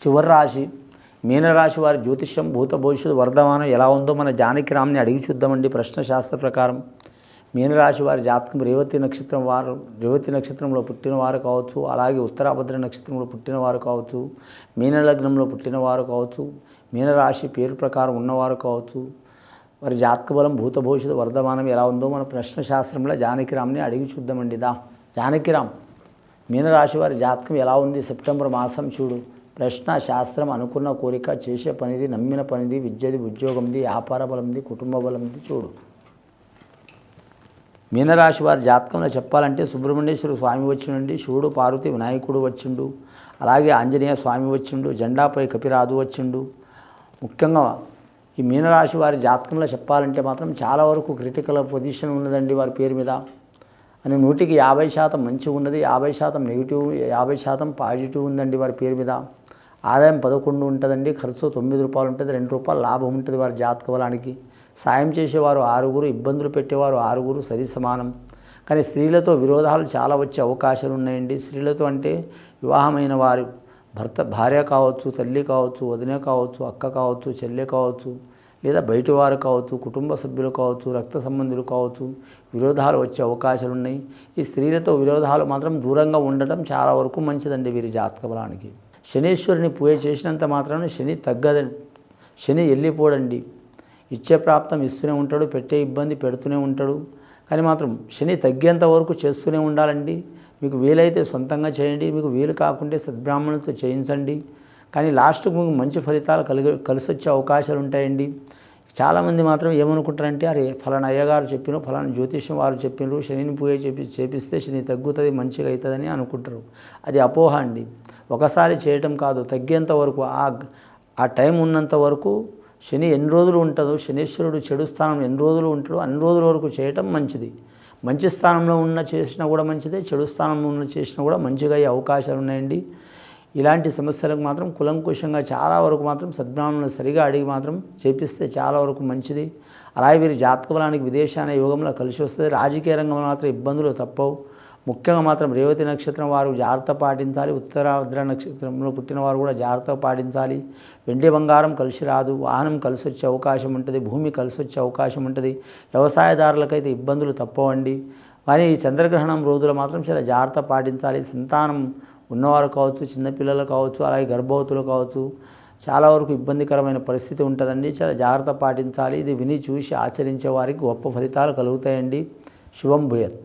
చివరి రాశి మీనరాశి వారి జ్యోతిష్యం భూత భవిష్యత్తు వర్ధమానం ఎలా ఉందో మన జానకి రామ్ని అడిగి చూద్దామండి ప్రశ్న శాస్త్ర ప్రకారం. మీనరాశి వారి జాతకం రేవతి నక్షత్రం వారు రేవతి నక్షత్రంలో పుట్టినవారు కావచ్చు అలాగే ఉత్తరాభద్ర నక్షత్రంలో పుట్టినవారు కావచ్చు మీనలగ్నంలో పుట్టినవారు కావచ్చు మీనరాశి పేరు ప్రకారం ఉన్నవారు కావచ్చు వారి జాతక బలం భూత భవిష్యత్తు వర్ధమానం ఎలా ఉందో మన ప్రశ్న శాస్త్రంలో జానకిరామ్ని అడిగి చూద్దామండి. దా జానకిరామ్ మీనరాశి వారి జాతకం ఎలా ఉంది? సెప్టెంబర్ మాసం చూడు. ప్రశ్న శాస్త్రం అనుకున్న కోరిక చేసే పనిది నమ్మిన పనిది విద్యది ఉద్యోగంది వ్యాపార బలంది కుటుంబ బలంది చూడు. మీనరాశి వారి జాతకంలో చెప్పాలంటే సుబ్రహ్మణ్యేశ్వర స్వామి వచ్చిండి శివుడు పార్వతి వినాయకుడు వచ్చిండు అలాగే ఆంజనేయ స్వామి వచ్చిండు జెండాపై కపిరాజు వచ్చిండు. ముఖ్యంగా ఈ మీనరాశి వారి జాతకంలో చెప్పాలంటే మాత్రం చాలా వరకు క్రిటికల్ పొజిషన్ ఉన్నదండి వారి పేరు మీద. అని నూటికి యాభై శాతం మంచిగా ఉన్నది యాభై శాతం నెగిటివ్ యాభై శాతం పాజిటివ్ ఉందండి వారి పేరు మీద. ఆదాయం పదకొండు ఉంటుందండి ఖర్చు తొమ్మిది రూపాయలు ఉంటుంది రెండు రూపాయలు లాభం ఉంటుంది వారి జాతక బలానికి. సాయం చేసేవారు ఆరుగురు ఇబ్బందులు పెట్టేవారు ఆరుగురు సరి సమానం. కానీ స్త్రీలతో విరోధాలు చాలా వచ్చే అవకాశాలు ఉన్నాయండి. స్త్రీలతో అంటే వివాహమైన వారు భర్త భార్య కావచ్చు తల్లి కావచ్చు వదిన కావచ్చు అక్క కావచ్చు చెల్లె కావచ్చు లేదా బయటి వారు కావచ్చు కుటుంబ సభ్యులు కావచ్చు రక్త సంబంధులు కావచ్చు విరోధాలు వచ్చే అవకాశాలు ఉన్నాయి. ఈ స్త్రీలతో విరోధాలు మాత్రం దూరంగా ఉండటం చాలా వరకు మంచిదండి వీరి జాతక బలానికి. శనీశ్వరుని పూజ చేసినంత మాత్రాన శని తగ్గదండి శని వెళ్ళిపోడండి ఇచ్చే ప్రాప్తం ఇస్తూనే ఉంటాడు పెట్టే ఇబ్బంది పెడుతూనే ఉంటాడు. కానీ మాత్రం శని తగ్గేంత వరకు చేస్తూనే ఉండాలండి. మీకు వీలైతే సొంతంగా చేయండి మీకు వీలు కాకుంటే సద్బ్రాహ్మణులతో చేయించండి. కానీ లాస్ట్కు మీకు మంచి ఫలితాలు కలిగి కలిసి వచ్చే అవకాశాలు ఉంటాయండి. చాలామంది మాత్రం ఏమనుకుంటారంటే అరే ఫలానా అయ్యగారు చెప్పిన ఫలానా జ్యోతిష్యం వారు చెప్పినారు శనిని పూజ చేపి చేపిస్తే శని తగ్గుతుంది మంచిగా అవుతుందని అనుకుంటారు. అది అపోహ అండి. ఒకసారి చేయటం కాదు తగ్గేంత వరకు ఆ ఆ టైం ఉన్నంత వరకు శని ఎన్ని రోజులు ఉంటుందో శనీశ్వరుడు చెడు స్థానం ఎన్ని రోజులు ఉంటాడో అన్ని రోజుల వరకు చేయటం మంచిది. మంచి స్థానంలో ఉన్న చేసినా కూడా మంచిదే చెడు స్థానంలో ఉన్న చేసినా కూడా మంచిగా అయ్యే అవకాశాలు ఉన్నాయండి. ఇలాంటి సమస్యలకు మాత్రం కులంకుశంగా చాలా వరకు మాత్రం సద్బ్రాహ్మణులు సరిగా అడిగి మాత్రం చేపిస్తే చాలా వరకు మంచిది. అలాగే వీరి జాతక బలానికి విదేశాన యోగంలో కలిసి వస్తుంది. రాజకీయ రంగంలో మాత్రం ఇబ్బందులు తప్పవు. ముఖ్యంగా మాత్రం రేవతి నక్షత్రం వారు జాగ్రత్త పాటించాలి. ఉత్తరాద్ర నక్షత్రంలో పుట్టిన వారు కూడా జాగ్రత్త పాటించాలి. వెండి బంగారం కలిసి రాదు. వాహనం కలిసి వచ్చే అవకాశం ఉంటుంది. భూమి కలిసి వచ్చే అవకాశం ఉంటుంది. వ్యవసాయదారులకైతే ఇబ్బందులు తప్పవండి. కానీ ఈ చంద్రగ్రహణం రోజులు మాత్రం చాలా జాగ్రత్త పాటించాలి. సంతానం ఉన్నవారు కావచ్చు చిన్నపిల్లలు కావచ్చు అలాగే గర్భవతులు కావచ్చు చాలా వరకు ఇబ్బందికరమైన పరిస్థితి ఉంటుందండి. చాలా జాగ్రత్త పాటించాలి. ఇది విని చూసి ఆచరించే వారికి గొప్ప ఫలితాలు కలుగుతాయండి. శుభం భూయత్.